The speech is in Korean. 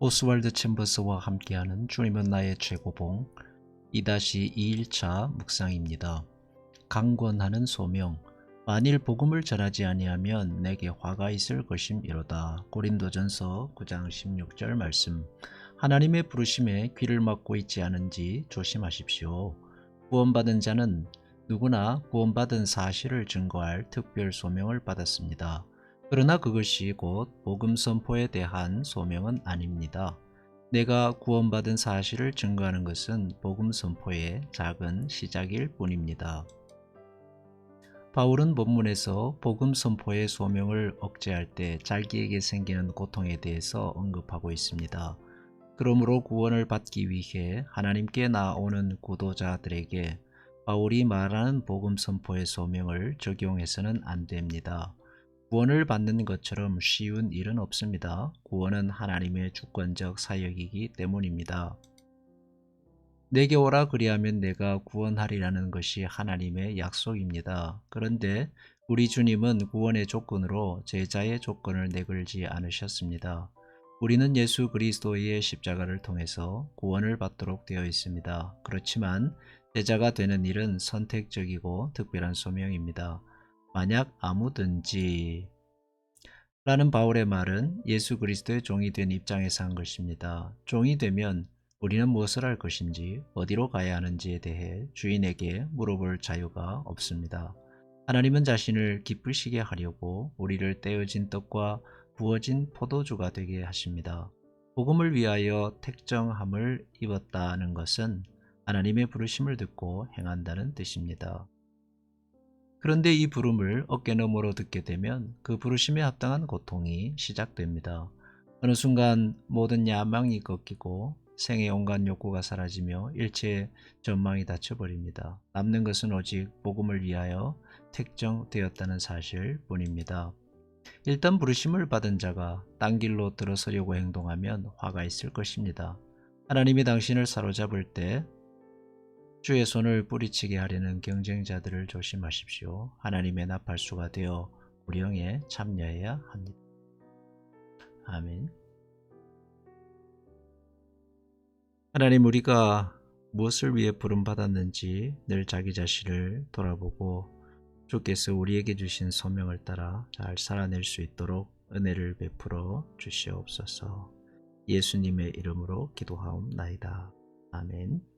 오스왈드 챔버스와 함께하는 주님은 나의 최고봉 2-2일차 묵상입니다. 강권하는 소명 만일 복음을 전하지 아니하면 내게 화가 있을 것임이로다. 고린도전서 9장 16절 말씀 하나님의 부르심에 귀를 막고 있지 않은지 조심하십시오. 구원받은 자는 누구나 구원받은 사실을 증거할 특별 소명을 받았습니다. 그러나 그것이 곧 복음 선포에 대한 소명은 아닙니다. 내가 구원받은 사실을 증거하는 것은 복음 선포의 작은 시작일 뿐입니다. 바울은 본문에서 복음 선포의 소명을 억제할 때 자기에게 생기는 고통에 대해서 언급하고 있습니다. 그러므로 구원을 받기 위해 하나님께 나오는 구도자들에게 바울이 말하는 복음 선포의 소명을 적용해서는 안 됩니다. 구원을 받는 것처럼 쉬운 일은 없습니다. 구원은 하나님의 주권적 사역이기 때문입니다. 내게 오라 그리하면 내가 구원하리라는 것이 하나님의 약속입니다. 그런데 우리 주님은 구원의 조건으로 제자의 조건을 내걸지 않으셨습니다. 우리는 예수 그리스도의 십자가를 통해서 구원을 받도록 되어 있습니다. 그렇지만 제자가 되는 일은 선택적이고 특별한 소명입니다. 만약 아무든지 라는 바울의 말은 예수 그리스도의 종이 된 입장에서 한 것입니다. 종이 되면 우리는 무엇을 할 것인지 어디로 가야 하는지에 대해 주인에게 물어볼 자유가 없습니다. 하나님은 자신을 기쁘시게 하려고 우리를 떼어진 떡과 부어진 포도주가 되게 하십니다. 복음을 위하여 택정함을 입었다는 것은 하나님의 부르심을 듣고 행한다는 뜻입니다. 그런데 이 부름을 어깨 너머로 듣게 되면 그 부르심에 합당한 고통이 시작됩니다. 어느 순간 모든 야망이 꺾이고 생의 온갖 욕구가 사라지며 일체의 전망이 닫혀버립니다. 남는 것은 오직 복음을 위하여 택정되었다는 사실 뿐입니다. 일단 부르심을 받은 자가 딴 길로 들어서려고 행동하면 화가 있을 것입니다. 하나님이 당신을 사로잡을 때 주의 손을 뿌리치게 하려는 경쟁자들을 조심하십시오. 하나님의 나팔수가 되어 구령에 참여해야 합니다. 아멘. 하나님 우리가 무엇을 위해 부름받았는지 늘 자기 자신을 돌아보고 주께서 우리에게 주신 소명을 따라 잘 살아낼 수 있도록 은혜를 베풀어 주시옵소서. 예수님의 이름으로 기도하옵나이다. 아멘.